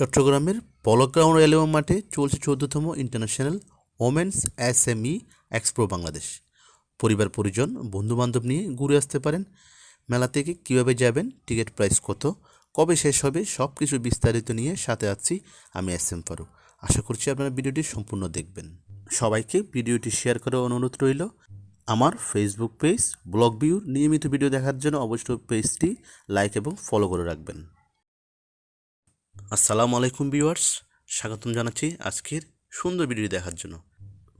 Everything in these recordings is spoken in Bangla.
চট্টগ্রামের পলগ্রাউন্ড রেলওয়ে মাঠে চলছে চোদ্দতম international women's SME expo Bangladesh. পরিবার, পরিজন, বন্ধুবান্ধব নিয়ে ঘুরে আসতে পারেন। মেলা থেকে কীভাবে যাবেন, টিকিট প্রাইস কত, কবে শেষ হবে সব কিছু বিস্তারিত নিয়ে সাথে আছি আমি এস এম ফারুক। আশা করছি আপনারা ভিডিওটি সম্পূর্ণ দেখবেন। সবাইকে ভিডিওটি শেয়ার করার অনুরোধ রইল। আমার ফেসবুক পেজ ব্লগ ভিউ নিয়মিত ভিডিও দেখার জন্য অবশ্যই পেজটি লাইক এবং ফলো করে রাখবেন। আসসালামু আলাইকুম ভিউয়ার্স, স্বাগতম জানাচ্ছি আজকের সুন্দর ভিডিও দেখার জন্য।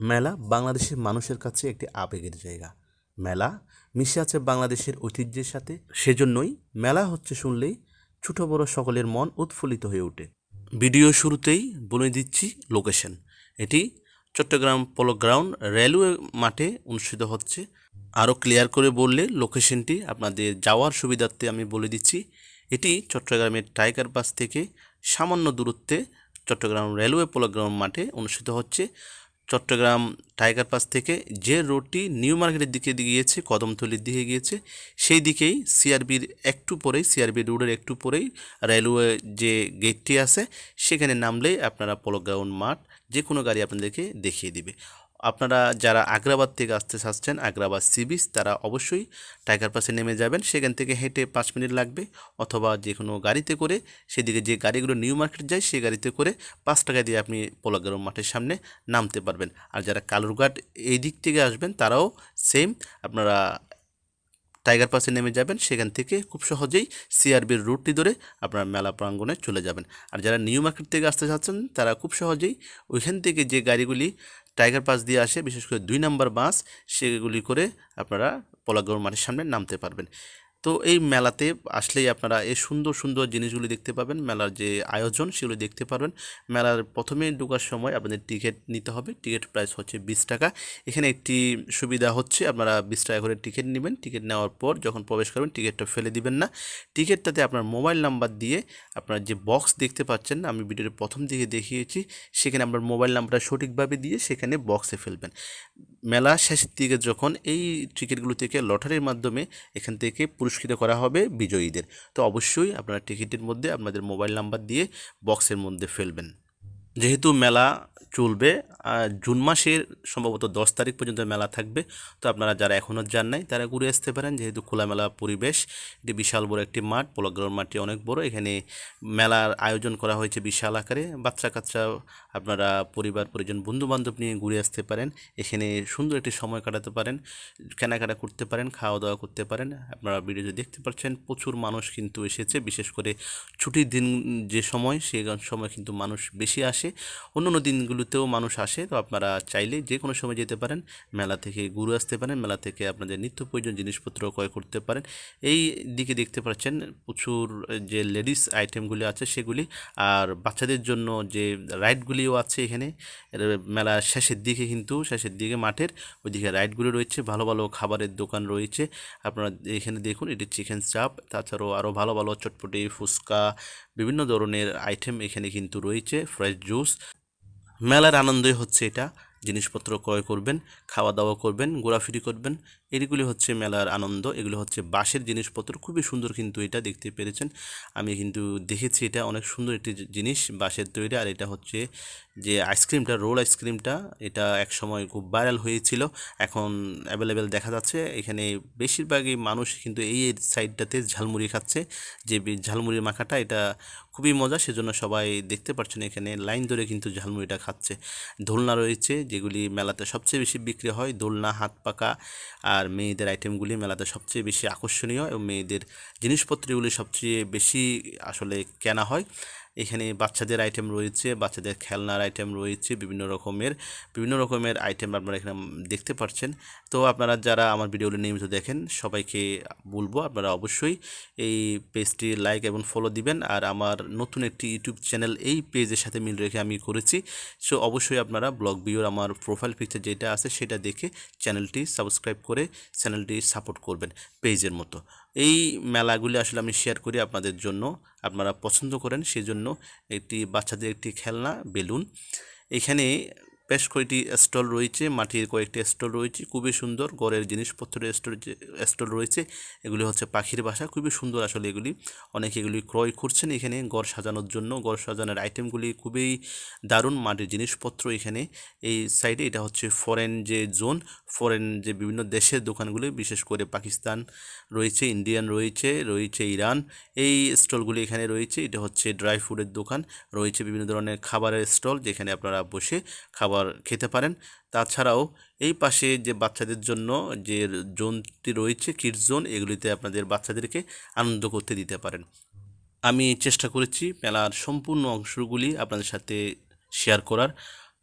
মেলা বাংলাদেশের মানুষের কাছে একটি আবেগের জায়গা। মেলা মিশে আছে বাংলাদেশের ঐতিহ্যের সাথে। সেজন্যই মেলা হচ্ছে শুনলেই ছোট বড় সকলের মন উৎফুল্লিত হয়ে ওঠে। ভিডিও শুরুতেই বলে দিচ্ছি লোকেশন। এটি চট্টগ্রাম পলো গ্রাউন্ড রেলওয়ে মাঠে অনুষ্ঠিত হচ্ছে। আরও ক্লিয়ার করে বললে লোকেশনটি আপনাদের যাওয়ার সুবিধার্থে আমি বলে দিচ্ছি। এটি চট্টগ্রামের টাইগার বাস থেকে সামান্য দূরত্বে চট্টগ্রাম রেলওয়ে পোলো গ্রাউন্ড মাঠে অনুষ্ঠিত হচ্ছে। চট্টগ্রাম টাইগার পাস থেকে যে রোডটি নিউ মার্কেটের দিকে গিয়েছে, কদমতলির দিকে গিয়েছে, সেই দিকেই সিআরবির একটু পরেই, সিআরবি রোডের একটু পরেই রেলওয়ে যে গেটটি আছে, সেখানে নামলেই আপনারা পোলো গ্রাউন্ড মাঠ যে কোনো গাড়ি আপনাদেরকে দেখিয়ে দিবে। আপনারা যারা আগ্রাবাদ থেকে আসতে চাচ্ছেন, আগ্রাবাদ সি বিচ তারা অবশ্যই টাইগার পাসে নেমে যাবেন। সেখান থেকে হেঁটে পাঁচ মিনিট লাগবে অথবা যে কোনো গাড়িতে করে সেদিকে যে গাড়িগুলো নিউ মার্কেট যায়, সেই গাড়িতে করে পাঁচ টাকা দিয়ে আপনি পোলাগ্রাম মাঠের সামনে নামতে পারবেন। আর যারা কালুরঘাট এই দিক থেকে আসবেন, তারাও সেম আপনারা টাইগার পাসে নেমে যাবেন। সেখান থেকে খুব সহজেই সিআরবির রুটটি ধরে আপনার মেলা প্রাঙ্গণে চলে যাবেন। আর যারা নিউ মার্কেট থেকে আসতে চাচ্ছেন, তারা খুব সহজেই ওইখান থেকে যে গাড়িগুলি টাইগার পাস দিয়ে আসে, বিশেষ করে দুই নাম্বার বাস, সেগুলি করে আপনারা পলাগড় মাঠের সামনে নামতে পারবেন। তো এই মেলাতে আসলেই আপনারা এই সুন্দর সুন্দর জিনিসগুলি দেখতে পাবেন। মেলার যে আয়োজন সেগুলি দেখতে পারবেন। মেলার প্রথমে ঢোকার সময় আপনাদের টিকিট নিতে হবে। টিকিট প্রাইস হচ্ছে বিশ টাকা। এখানে একটি সুবিধা হচ্ছে, আপনারা বিশ টাকা করে টিকিট নেবেন। টিকিট নেওয়ার পর যখন প্রবেশ করবেন, টিকিটটা ফেলে দিবেন না। টিকিটটাতে আপনার মোবাইল নাম্বার দিয়ে আপনার যে বক্স দেখতে পাচ্ছেন, আমি ভিডিওর প্রথম দিকে দেখিয়েছি, সেখানে আপনার মোবাইল নাম্বারটা সঠিকভাবে দিয়ে সেখানে বক্সে ফেলবেন। মেলা শেষের দিকে যখন এই টিকিটগুলো থেকে লটারির মাধ্যমে এখান থেকে পুরস্কৃত করা হবে বিজয়ীদের। তো অবশ্যই আপনারা টিকিটের মধ্যে আপনাদের মোবাইল নাম্বার দিয়ে বক্সের মধ্যে ফেলবেন। যেহেতু মেলা চলবে। জুন মাসের সম্ভবত দশ তারিখ পর্যন্ত মেলা থাকবে। তো আপনারা যারা এখনও যান নাই, তারা ঘুরে আসতে পারেন। যেহেতু খোলামেলা পরিবেশ, এটি বিশাল বড় একটি মাঠ, পোলাগ্রাউন্ড মাঠটি অনেক বড়। এখানে মেলার আয়োজন করা হয়েছে বিশাল আকারে। বাচ্চা কাচ্চা, আপনারা পরিবার, পরিজন বন্ধু বান্ধব নিয়ে ঘুরে আসতে পারেন। এখানে সুন্দর একটি সময় কাটাতে পারেন, কেনাকাটা করতে পারেন খাওয়া দাওয়া করতে পারেন। আপনারা ভিডিওতে দেখতে পাচ্ছেন, প্রচুর মানুষ কিন্তু এসেছে। বিশেষ করে ছুটির দিন যে সময় সেই সময় কিন্তু মানুষ বেশি আসে। অন্য অন্য দিনগুলোতেও মানুষ আসে, তো আপনারা চাইলে যে কোনো সময় যেতে পারেন। মেলা থেকে ঘুরে আসতে পারেন, মেলা থেকে আপনাদের নিত্য প্রয়োজন জিনিসপত্র ক্রয় করতে পারেন। এই দিকে দেখতে পাচ্ছেন প্রচুর যে লেডিস আইটেমগুলি আছে সেগুলি, আর বাচ্চাদের জন্য যে রাইডগুলিও আছে এখানে মেলা শেষের দিকে কিন্তু, শেষের দিকে মাঠের, ওইদিকে রাইডগুলি রয়েছে, ভালো ভালো খাবারের দোকান রয়েছে। আপনারা এখানে দেখুন, এটি চিকেন চাপ, তাছাড়াও আরও ভালো ভালো চটপটি, ফুচকা, বিভিন্ন ধরনের আইটেম এখানে কিন্তু রয়েছে, ফ্রেশ জুস। মেলার আনন্দই হচ্ছে এটা। জিনিসপত্র ক্রয় করবেন খাওয়া দাওয়া করবেন, ঘোরাফিরি করবেন এগুলি হচ্ছে মেলার আনন্দ, এগুলো হচ্ছে বাঁশের জিনিসপত্র। খুবই সুন্দর কিন্তু এটা দেখতে পেরেছেন। আমি কিন্তু দেখেছি এটা অনেক সুন্দর একটি জিনিস বাঁশের তৈরি। আর এটা হচ্ছে যে আইসক্রিমটা, রোল আইসক্রিমটা, এটা এক সময় খুব ভাইরাল হয়েছিল। এখন অ্যাভেলেবেল দেখা যাচ্ছে। এখানে বেশিরভাগই মানুষ কিন্তু এই সাইডটাতে ঝালমুড়ি খাচ্ছে। যে ঝালমুড়ির মাখাটা, এটা খুবই মজা, সেজন্য সবাই দেখতে পাচ্ছেন এখানে। লাইন ধরে কিন্তু ঝালমুড়িটা খাচ্ছে। দোলনা রয়েছে, যেগুলি মেলাতে সবচেয়ে বেশি বিক্রি হয়। দোলনা, হাত পাকা আর মেয়েদের আইটেমগুলি মেলাতে সবচেয়ে বেশি আকর্ষণীয় এবং মেয়েদের জিনিসপত্রগুলি সবচেয়ে বেশি আসলে কেনা হয়। এখানে বাচ্চাদের আইটেম রয়েছে, বাচ্চাদের খেলনার আইটেম রয়েছে, বিভিন্ন রকমের বিভিন্ন রকমের আইটেম আপনারা এখানে দেখতে পাচ্ছেন। তো আপনারা যারা আমার ভিডিওগুলো নিয়মিত দেখেন, সবাইকে বলব আপনারা অবশ্যই এই পেজটি লাইক এবং ফলো দিবেন। আর আমার নতুন একটি ইউটিউব চ্যানেল এই পেজের সাথে মিল রেখে আমি করেছি। সো অবশ্যই আপনারা ব্লগ ভিউর আমার প্রোফাইল পিকচার যেটা আছে সেটা দেখে চ্যানেলটি সাবস্ক্রাইব করে চ্যানেলটি সাপোর্ট করবেন পেজের মতো। এই মেলাগুলি আসলে আমি শেয়ার করি আপনাদের জন্য। আপনারা পছন্দ করেন, সেজন্য একটি বাচ্চাদের একটি খেলনা, বেলুন। এখানে বেশ কয়েকটি স্টল রয়েছে, মাটির কয়েকটি স্টল রয়েছে, খুবই সুন্দর ঘরের জিনিসপত্রের স্টল স্টল রয়েছে, এগুলি হচ্ছে পাখির বাসা, খুবই সুন্দর আসলে এগুলি। অনেকে এগুলি ক্রয় করছেন এখানে ঘর সাজানোর জন্য, ঘর সাজানোর আইটেমগুলি খুবই দারুণ মাটির জিনিসপত্র এখানে। এই সাইডে এটা হচ্ছে ফরেন যে জোন ফরেন যে বিভিন্ন দেশের দোকানগুলি, বিশেষ করে পাকিস্তান রয়েছে ইন্ডিয়ান রয়েছে রয়েছে ইরান এই স্টলগুলি এখানে রয়েছে। এটা হচ্ছে ড্রাই ফুডের দোকান, রয়েছে বিভিন্ন ধরনের খাবারের স্টল যেখানে আপনারা বসে খাবার খেতে পারেন। তাছাড়াও এই পাশে যে বাচ্চাদের জন্য যে জোনটি রয়েছে, কিডস জোন, এগুলিতে আপনাদের বাচ্চাদেরকে আনন্দ করতে দিতে পারেন। আমি চেষ্টা করেছি মেলার সম্পূর্ণ অংশগুলি আপনাদের সাথে শেয়ার করার।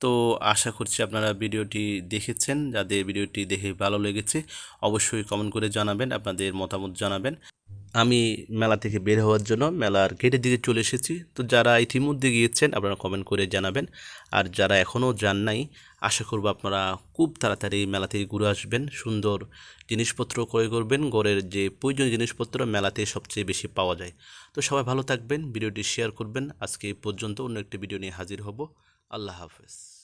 তো আশা করছি আপনারা ভিডিওটি দেখেছেন। যাদের ভিডিওটি দেখে ভালো লেগেছে, অবশ্যই কমেন্ট করে জানাবেন, আপনাদের মতামত জানাবেন। আমি মেলা থেকে বের হওয়ার জন্য মেলার গেটের দিকে চলে এসেছি। তো যারা ইতিমধ্যে গিয়েছেন, আপনারা কমেন্ট করে জানাবেন। আর যারা এখনও যান নাই, আশা করব আপনারা খুব তাড়াতাড়ি মেলা থেকে ঘুরে আসবেন। সুন্দর জিনিসপত্র ক্রয় করবেন। ঘরের যে প্রয়োজনীয় জিনিসপত্র, মেলাতে সবচেয়ে বেশি পাওয়া যায়। তো সবাই ভালো থাকবেন, ভিডিওটি শেয়ার করবেন। আজকে এই পর্যন্ত অন্য একটি ভিডিও নিয়ে হাজির হব। আল্লাহ হাফেজ।